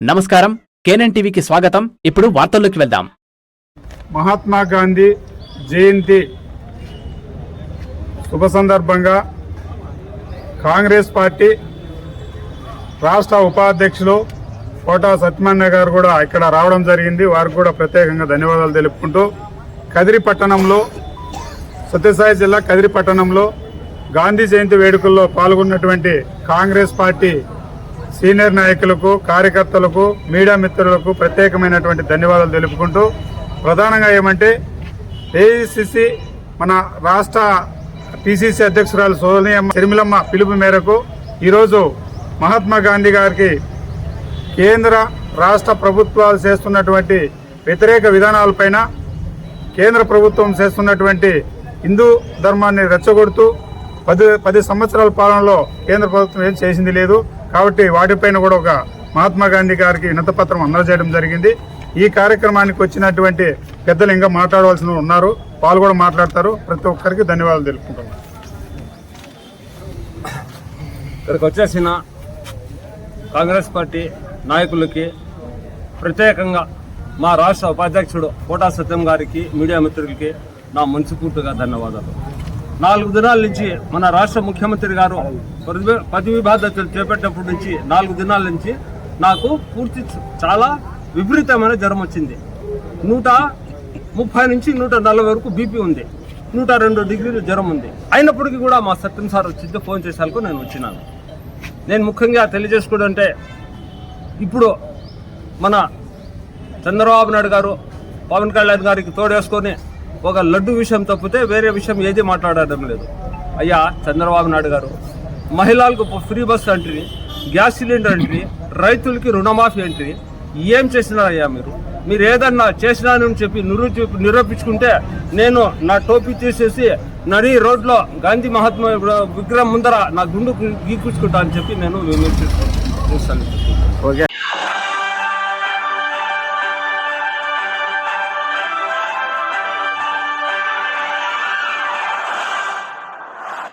నమస్కారం. కేనన్ టీవీకి స్వాగతం. ఇప్పుడు వార్తల్లోకి వెళ్దాం. మహాత్మా గాంధీ జయంతి శుభ సందర్భంగా కాంగ్రెస్ పార్టీ రాష్ట్ర ఉపాధ్యక్షులు కోటా సత్యనారాయణ గారు కూడా ఇక్కడ రావడం జరిగింది. వారికి కూడా ప్రత్యేకంగా ధన్యవాదాలు తెలుపుకుంటూ కదిరి పట్టణంలో సత్యసాయి జిల్లా కదిరి పట్టణంలో గాంధీ జయంతి వేడుకల్లో పాల్గొన్నటువంటి కాంగ్రెస్ పార్టీ సీనియర్ నాయకులకు కార్యకర్తలకు మీడియా మిత్రులకు ప్రత్యేకమైనటువంటి ధన్యవాదాలు తెలుపుకుంటూ ప్రధానంగా ఏమంటే ఏఐసిసి మన రాష్ట్ర పిసిసి అధ్యక్షురాలు సోనియమ్మ తిరుమలమ్మ పిలుపు మేరకు ఈరోజు మహాత్మా గాంధీ గారికి కేంద్ర రాష్ట్ర ప్రభుత్వాలు చేస్తున్నటువంటి వ్యతిరేక విధానాలపైన కేంద్ర ప్రభుత్వం చేస్తున్నటువంటి హిందూ ధర్మాన్ని రెచ్చగొడుతూ పది పది సంవత్సరాల పాలనలో కేంద్ర ప్రభుత్వం ఏం చేసింది లేదు. కాబట్టి వాటిపైన కూడా ఒక మహాత్మా గాంధీ గారికి వినతపత్రం అందజేయడం జరిగింది. ఈ కార్యక్రమానికి వచ్చినటువంటి పెద్దలు ఇంకా మాట్లాడవలసిన ఉన్నారు. వాళ్ళు కూడా మాట్లాడతారు. ప్రతి ఒక్కరికి ధన్యవాదాలు తెలుపుకుంటున్నాను ఇక్కడికి వచ్చేసిన కాంగ్రెస్ పార్టీ నాయకులకి ప్రత్యేకంగా మా రాష్ట్ర ఉపాధ్యక్షుడు కోటా సత్యం గారికి మీడియా మిత్రులకి నా మనస్ఫూర్తిగా ధన్యవాదాలు. నాలుగు దినాల నుంచి మన రాష్ట్ర ముఖ్యమంత్రి గారు పదవి- బాధ్యతలు చేపట్టినప్పటి నుంచి నాలుగు దినాల నుంచి నాకు పూర్తి చాలా విపరీతమైన జ్వరం వచ్చింది. నూట ముప్పై నుంచి నూట నలభై వరకు బీపీ ఉంది. నూట రెండు డిగ్రీలు జ్వరం ఉంది. అయినప్పటికీ కూడా మా సత్యం సార్ వచ్చింది ఫోన్ చేసేందుకు నేను వచ్చినాను. నేను ముఖ్యంగా తెలియజేసుకోవడం అంటే ఇప్పుడు మన చంద్రబాబు నాయుడు గారు పవన్ కళ్యాణ్ గారికి తోడేసుకొని ఒక లడ్డు విషయం తప్పితే వేరే విషయం ఏది మాట్లాడడం లేదు. అయ్యా చంద్రబాబు నాయుడు గారు మహిళలకు ఫ్రీ బస్ అంట్రీ గ్యాస్ సిలిండర్ అంట్రీ రైతులకి రుణమాఫీ అంటే ఏం చేసినారయ్యా మీరు? మీరు ఏదన్నా చేసినానని చెప్పి నిరూపి నిరూపించుకుంటే నేను నా టోపీ తీసేసి నడి రోడ్లో గాంధీ మహాత్మా విగ్రహం ముందర నా గుండు గీకుచుకుంటా అని చెప్పి నేను విమర్శిస్తాను ఓకే.